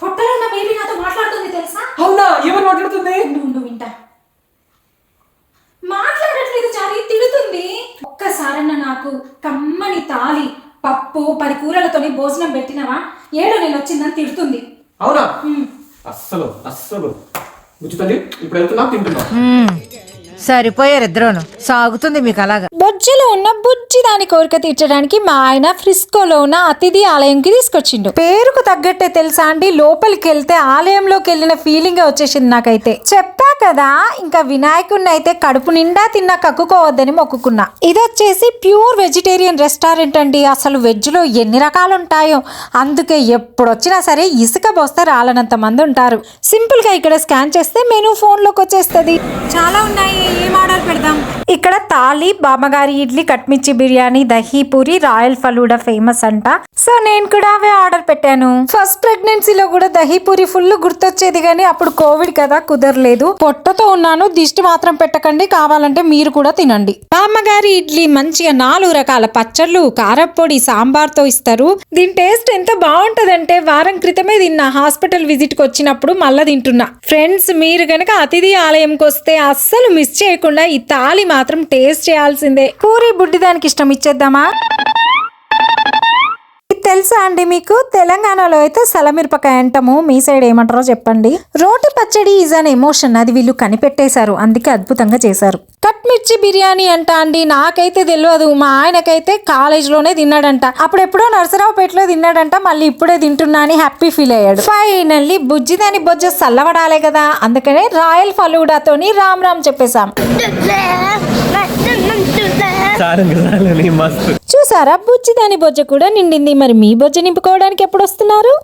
పొట్టలో ఉన్న బేబీ నాతో మాట్లాడుతుంది తెలుసా? అవునా? ఏమని మాట్లాడుతుంది? నువ్వు నువ్వు వింటా. మాట్లాడట్లేదు చారి తిడుతుంది. ఒక్కసారన్న నాకు కమ్మని తాలి పప్పు పది కూరలతోని భోజనం పెట్టినవా? ఏడో నేను వచ్చిందని తిడుతుంది. అవునా. అస్సలు అస్సలు. ఇప్పుడు వెళ్తున్నా తింటున్నా. సరిపోయారు ఇద్దరును. సాగుతుంది మీకు అలాగా. బొజ్జలో ఉన్న బుజ్జి దాని కోరిక తీర్చడానికి మా ఆయన ఫ్రిస్కోలో ఉన్న అతిథి ఆలయంకి తీసుకొచ్చిండు. పేరుకు తగ్గట్టే తెలుసా అండి లోపలికి వెళ్తే ఆలయంలోకి వెళ్ళిన ఫీలింగ్ వచ్చేసింది నాకైతే. చెప్పా కదా ఇంకా వినాయకుడిని అయితే కడుపు నిండా తిన్నా కక్కుకోవద్దని మొక్కుకున్నా. ఇది వచ్చేసి ప్యూర్ వెజిటేరియన్ రెస్టారెంట్ అండి అసలు వెజ్లో ఎన్ని రకాలు ఉంటాయో అందుకే ఎప్పుడొచ్చినా సరే ఇసుక పోస్తే రాలనంత మంది ఉంటారు. సింపుల్గా ఇక్కడ స్కాన్ చేస్తే మెనూ ఫోన్లోకి వచ్చేస్తుంది చాలా ఉన్నాయి ఏం ఆర్డర్ పెడదాం. తాళి బామ్మగారి ఇడ్లీ కట్మిర్చి బిర్యానీ దహీ పూరి రాయల్ ఫలూడా ఫేమస్ అంట. సో నేను కూడా అవే ఆర్డర్ పెట్టాను. ఫస్ట్ ప్రెగ్నెన్సీలో కూడా దహీ పూరి ఫుల్ గుర్తొచ్చేది కానీ అప్పుడు కోవిడ్ కదా కుదరలేదు. పొట్టతో ఉన్నాను దిష్టి మాత్రం పెట్టకండి కావాలంటే మీరు కూడా తినండి. బామ్మగారి ఇడ్లీ మంచిగా నాలుగు రకాల పచ్చళ్ళు కారప్పొడి సాంబార్తో ఇస్తారు. దీని టేస్ట్ ఎంత బాగుంటదంటే వారం క్రితమే తిన్నా హాస్పిటల్ విజిట్కి వచ్చినప్పుడు మళ్ళా తింటున్నా. ఫ్రెండ్స్ మీరు గనక అతిథి ఆలయంకి వస్తే అస్సలు మిస్ చేయకుండా ఈ తాలి మాత్రం టేస్ట్ చేయాల్సిందే. పూరి బుడ్డి దానికి ఇష్టం ఇచ్చేద్దామా? ఇది తెలుసా అండి మీకు? తెలంగాణలో అయితే సలమిరపకాయ అంటాము మీ సైడ్ ఏమంటారో చెప్పండి. రోటి పచ్చడి ఈజ్ అన్ ఎమోషన్ అది వీళ్ళు కనిపెట్టేశారు. అందుకే అద్భుతంగా చేశారు. కట్ మిర్చి బిర్యానీ అంట అండి. నాకైతే తెలియదు మా ఆయనకైతే కాలేజ్లోనే తిన్నాడంట. అప్పుడెప్పుడో నరసరావుపేటలో తిన్నాడంట. మళ్ళీ ఇప్పుడే తింటున్నా అని హ్యాపీ ఫీల్ అయ్యాడు. ఫైనల్లీ బుజ్జి దాని బొజ్జ సల్లవడాలే కదా. అందుకనే రాయల్ ఫలూడాతోని రామ్ రామ్ చెప్పేశాం. మస్తు. చూసారా బుజ్జి దాని బొజ్జ కూడా నిండింది. మరి మీ బొజ్జ నింపుకోవడానికి ఎప్పుడు వస్తున్నారు?